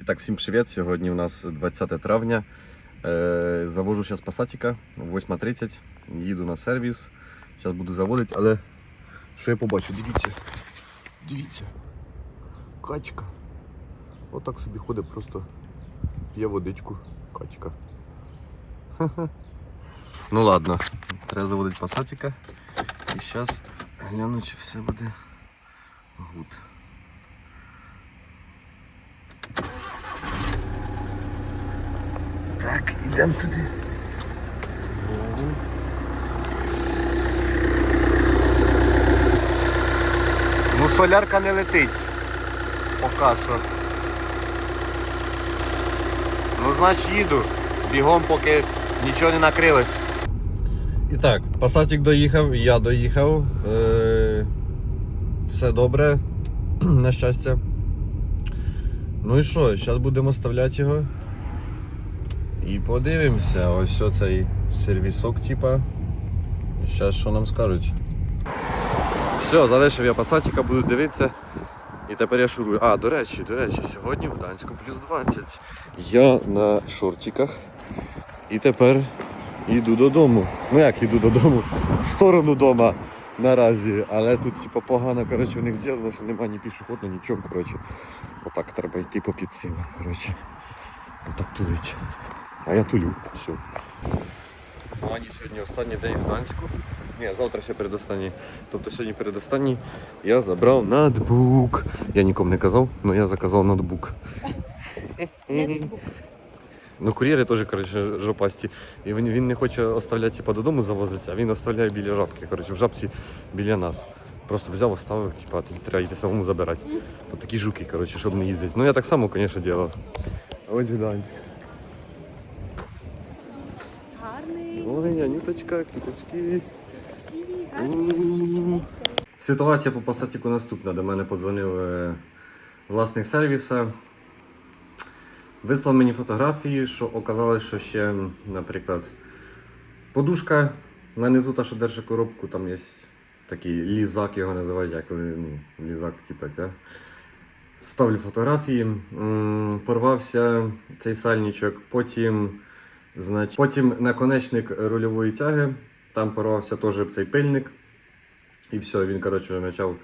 І так, всім привіт. Сьогодні у нас 20 травня. Е, завожу зараз пасатіка 8.30. Їду на сервіс. Зараз буду заводити, але що я побачу? Дивіться. Дивіться. Качка. Отак собі ходить, просто п'є водичку. Качка. Ну ладно, треба заводити пасатіка. І зараз гляну, чи все буде гуд. Так, ідемо туди. Ну, солярка не летить. Поки що. Ну, значить їду. Бігом, поки нічого не накрилось. І так, пасатик доїхав, я доїхав. Е- все добре, на щастя. Ну і що, зараз будемо вставляти його. І подивимося, ось оцей сервісок, типа. Зараз що нам скажуть. Все, залишив я пасатіка, буду дивитися. І тепер я шурую. А, до речі, до речі, сьогодні в Данську плюс 20. Я на шортиках. І тепер йду додому. Ну як йду додому? В сторону дома наразі. Але тут типу, погано коротше, у них зроблено, що немає ні пішохідного, нічого. Коротше. Отак треба йти по під цим. Коротше. Отак тулить. А я тулю. Все. Ані сьогодні останній день в Гданську. Ні, завтра ще передостанній. Тобто сьогодні передостанній я забрав ноутбук. Я нікому не казав, але я заказав ноутбук. Ну, кур'єри теж, коротше, жопасті. І він, він не хоче оставляти типу, додому завозитися, а він оставляє біля жабки. Коротше, в жабці біля нас. Просто взяв, оставив, типу, а треба йти самому забирати. От такі жуки, коротше, щоб не їздити. Ну я так само, звісно, робив. Ось Гданськ. Ой, Анюточка, квіточки. Ситуація по пасатіку наступна. До мене подзвонив е, власник сервіса. Вислав мені фотографії, що оказалось, що ще, наприклад, подушка на низу та, що держить коробку, там є такий лізак, його називають, як ну, лізак, типу, ця. Ставлю фотографії, порвався цей сальничок, потім, значить, потім наконечник рульової тяги, там порвався теж цей пильник. І все, він, коротше, вже почав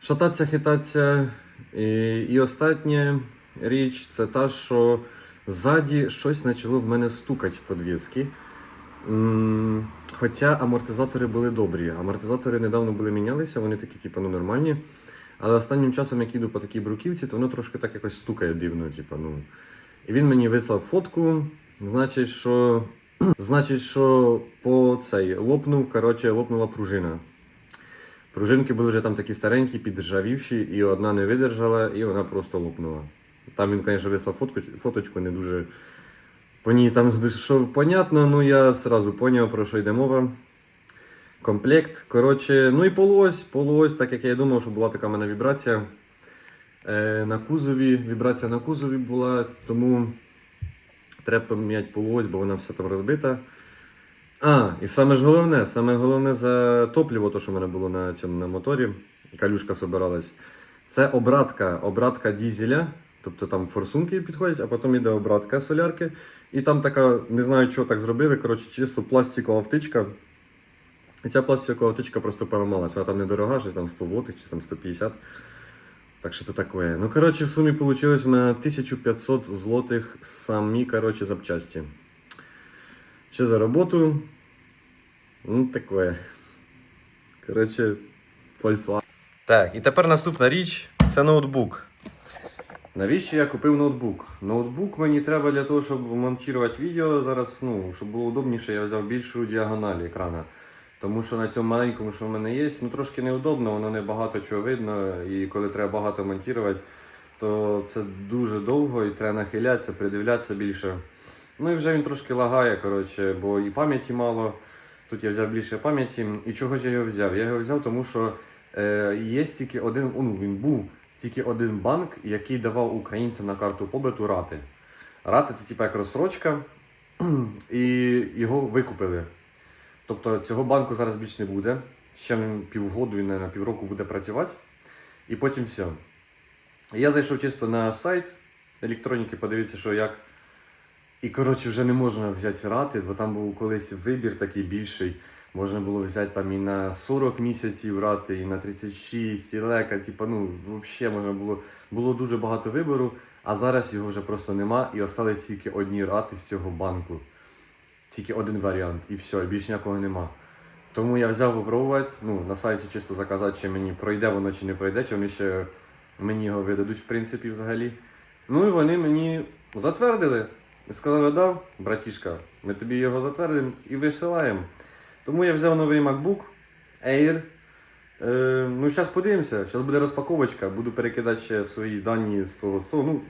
шататися, хитатися. І, і остання річ це та, що ззаді щось почало в мене стукати в підвіски. Хоча амортизатори були добрі. Амортизатори недавно були мінялися, вони такі, типу, ну, нормальні. Але останнім часом, як їду по такій бруківці, то воно трошки так якось стукає дивно. Типу, ну. І він мені вислав фотку. Значить, що, значить, що по цей лопнув, коротше, лопнула пружина. Пружинки були вже там такі старенькі, підржавівші, і одна не видержала, і вона просто лопнула. Там він, звісно, вислав фоточку, не дуже. По ній там що понятно, ну я одразу зрозумів, про що йде мова. Комплект. Коротше, ну і полуось, полуось, так як я думав, що була така в мене вібрація. Е, на кузові, вібрація на кузові була, тому треба поміняти полуось, бо вона вся там розбита. А, і саме ж головне, саме головне за топливо, то, що в мене було на цьому на моторі, калюшка собиралась. Це обратка, обратка дізеля. Тобто там форсунки підходять, а потім йде обратка солярки. І там така, не знаю, чого так зробили, коротше, чисто пластикова втичка. І ця пластикова втичка просто поламалась. Вона там недорога, щось там 100 злотих чи там 150. Так що то таке. Ну, коротше, в вийшло в мене 1500 злотих самі, коротше, запчасті. Ще за роботу. Ну, таке. Коротше, Volkswagen. Так, і тепер наступна річ це ноутбук. Навіщо я купив ноутбук? Ноутбук мені треба для того, щоб монтувати відео. Зараз, ну, щоб було удобніше, я взяв більшу діагональ екрана. Тому що на цьому маленькому, що в мене є, ну трошки неудобно, воно не багато чого видно. І коли треба багато монтувати, то це дуже довго і треба нахилятися, придивлятися більше. Ну і вже він трошки лагає, коротше, бо і пам'яті мало. Тут я взяв більше пам'яті. І чого ж я його взяв? Я його взяв, тому що е, є тільки один, ну він був тільки один банк, який давав українцям на карту побиту рати. Рати це типу як розсрочка, і його викупили. Тобто цього банку зараз більше не буде. Ще півгоду, він на півроку буде працювати. І потім все. Я зайшов чисто на сайт електроніки, подивитися, що як. І коротше вже не можна взяти рати, бо там був колись вибір такий більший. Можна було взяти там і на 40 місяців рати, і на 36, і лека. Типа, ну, взагалі можна було. Було дуже багато вибору, а зараз його вже просто нема, і остались тільки одні рати з цього банку. Тільки один варіант, і все, і більш ніякого нема. Тому я взяв попробувати, ну, на сайті чисто заказати, чи мені пройде воно, чи не пройде, чи вони ще мені його видадуть, в принципі, взагалі. Ну і вони мені затвердили. І сказали, да, братішка, ми тобі його затвердимо і висилаємо. Тому я взяв новий MacBook Air. Е, ну, зараз подивимося, зараз буде розпаковочка, буду перекидати ще свої дані з того ну,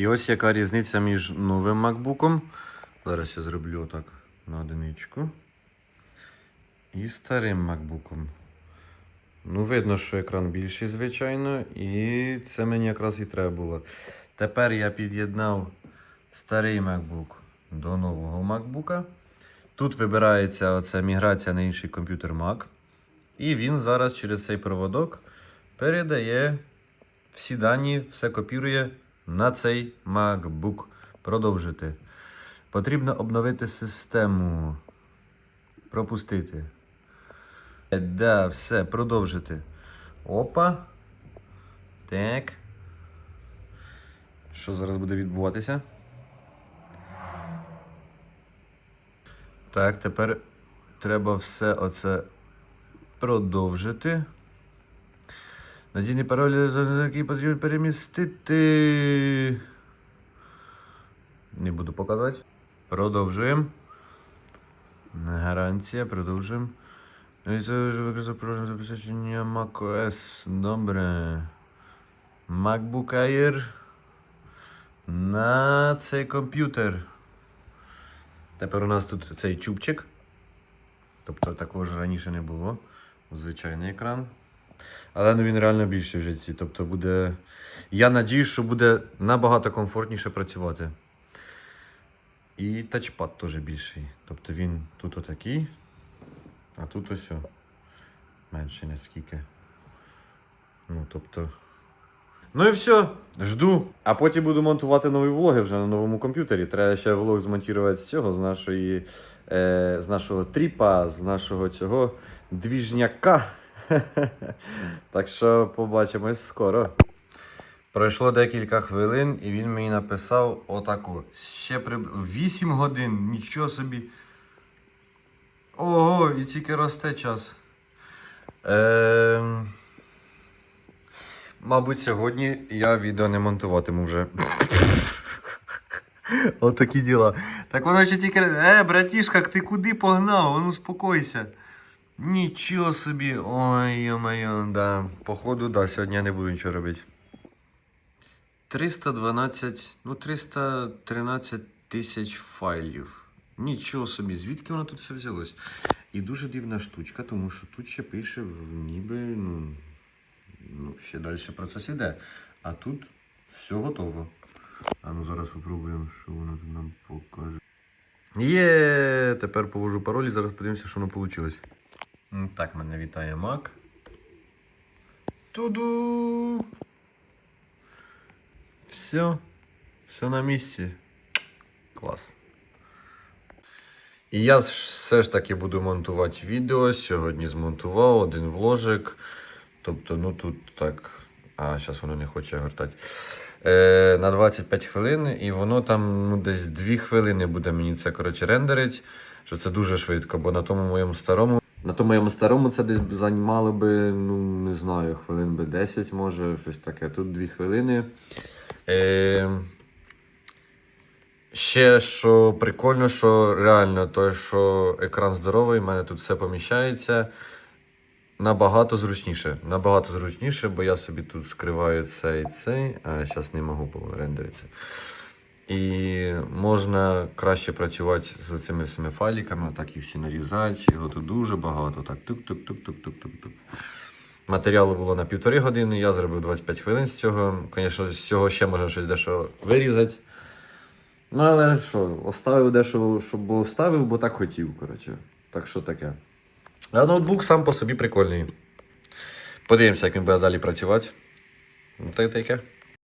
І ось яка різниця між новим MacBook. Зараз я зроблю отак на одиничку. І старим MacBook. Ну, видно, що екран більший, звичайно, і це мені якраз і треба було. Тепер я під'єднав старий MacBook до нового MacBook. Тут вибирається оця міграція на інший комп'ютер Mac. І він зараз через цей проводок передає всі дані, все копірує на цей MacBook. Продовжити. Потрібно обновити систему. Пропустити. Да, все, продовжити. Опа. Так. Що зараз буде відбуватися? Так, тепер треба все оце продовжити. Надійний пароль, за який потрібно перемістити. Не буду показувати. Продовжуємо. Гарантія, продовжуємо. Ну і це вже використовує програмне забезпечення macOS. Добре. MacBook Air на цей комп'ютер. Тепер у нас тут цей чубчик. Тобто такого ж раніше не було. Звичайний екран. Але ну, він реально більший вже ці. Тобто буде. Я надіюсь, що буде набагато комфортніше працювати. І тачпад теж більший. Тобто він тут отакий, а тут ось менше наскільки. Ну, тобто. Ну і все, жду. А потім буду монтувати нові влоги вже на новому комп'ютері. Треба ще влог змонтувати з цього, з нашої, е, з нашого тріпа, з нашого цього двіжняка. так що побачимось скоро. Пройшло декілька хвилин, і він мені написав отаку. Ще при 8 годин, нічого собі. Ого, і тільки росте час. Ем... Мабуть, сьогодні я відео не монтуватиму вже. Отакі діла. Так воно ще тільки. Е, братішка, ти куди погнав? Ну успокойся. Нічого собі, ой, йо-моє, да. Походу, да, сьогодні я не буду нічого робити. 312, ну 313 тисяч файлів. Нічого собі, звідки воно тут все взялось? І дуже дивна штучка, тому що тут ще пише, ніби, ну, ну ще далі процес іде. А тут все готово. А ну зараз спробуємо, що воно тут нам покаже. Є, тепер повожу пароль і зараз подивимося, що воно вийшло. Так, мене вітає Mac. Туду. Все. Все на місці. Клас. І я все ж таки буду монтувати відео. Сьогодні змонтував один вложик. Тобто, ну тут так. А, зараз воно не хоче гортати. Е, на 25 хвилин, і воно там ну, десь 2 хвилини буде мені це коротше рендерить. Що це дуже швидко, бо на тому моєму старому. На тому моєму старому це десь займало би, ну не знаю, хвилин би 10, може, щось таке. Тут 2 хвилини. Е, Ще що прикольно, що реально той, що екран здоровий, в мене тут все поміщається. Набагато зручніше. Набагато зручніше, бо я собі тут скриваю цей цей, а зараз не можу, бо рендериться. І можна краще працювати з цими всіми файликами, так їх всі нарізати. Його тут дуже багато. Так, тук-тук-тук-тук-тук-тук-тук. Матеріалу було на півтори години, я зробив 25 хвилин з цього. Звісно, з цього ще можна щось дещо вирізати. Ну, але що, оставив дещо, щоб було ставив, бо так хотів, коротше. Так що таке. А ноутбук сам по собі прикольний. Подивимося, як він буде далі працювати. Ну, та й таке.